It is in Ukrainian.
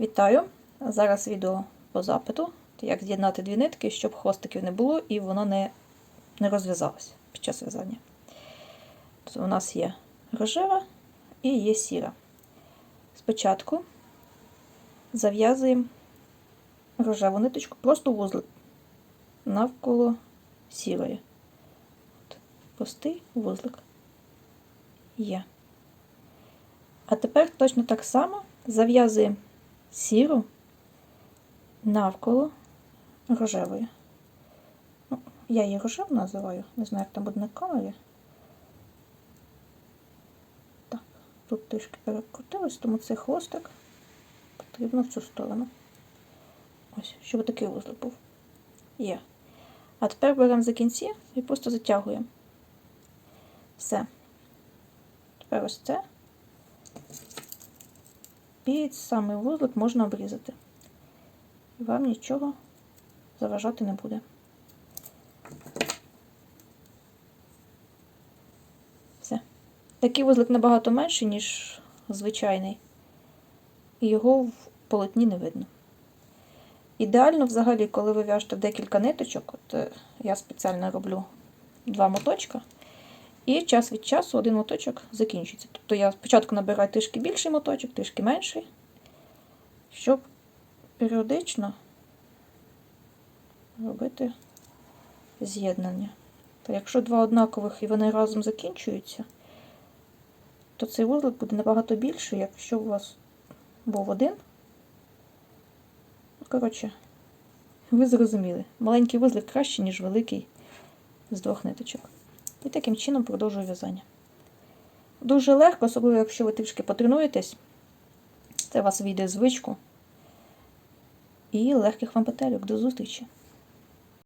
Вітаю! Зараз відео по запиту, як з'єднати дві нитки, щоб хвостиків не було і воно не, не розв'язалося під час в'язання. У нас є рожева і є сіра. Спочатку зав'язуємо рожеву ниточку, просто вузлик навколо сірої. От, Простий вузлик є. А тепер точно так само зав'язуємо сіру навколо рожевої. Ну, я її рожеву називаю, не знаю, як там буде на камері. Так, тут трішки перекрутилось, тому цей хвостик потрібно в цю сторону. Ось, щоб такий вузлик був. Є. А тепер беремо за кінці і просто затягуємо. Все. Тепер ось це. Під самий вузлик можна обрізати. І вам нічого заважати не буде. Все. Такий вузлик набагато менший, ніж звичайний. І його в полотні не видно. Ідеально, взагалі, коли ви в'яжете декілька ниточок, от е, я спеціально роблю два моточка. І час від часу один моточок закінчується. Тобто я спочатку набираю трішки більший моточок, трішки менший, щоб періодично робити з'єднання. То якщо два однакових і вони разом закінчуються, то цей вузлик буде набагато більший, якщо у вас був один. Ну, коротше, ви зрозуміли. Маленький вузлик краще, ніж великий з двох ниточок. І таким чином продовжую в'язання. Дуже легко, особливо, якщо ви трішки потренуєтесь, це у вас війде звичку. І легких вам петельок. До зустрічі!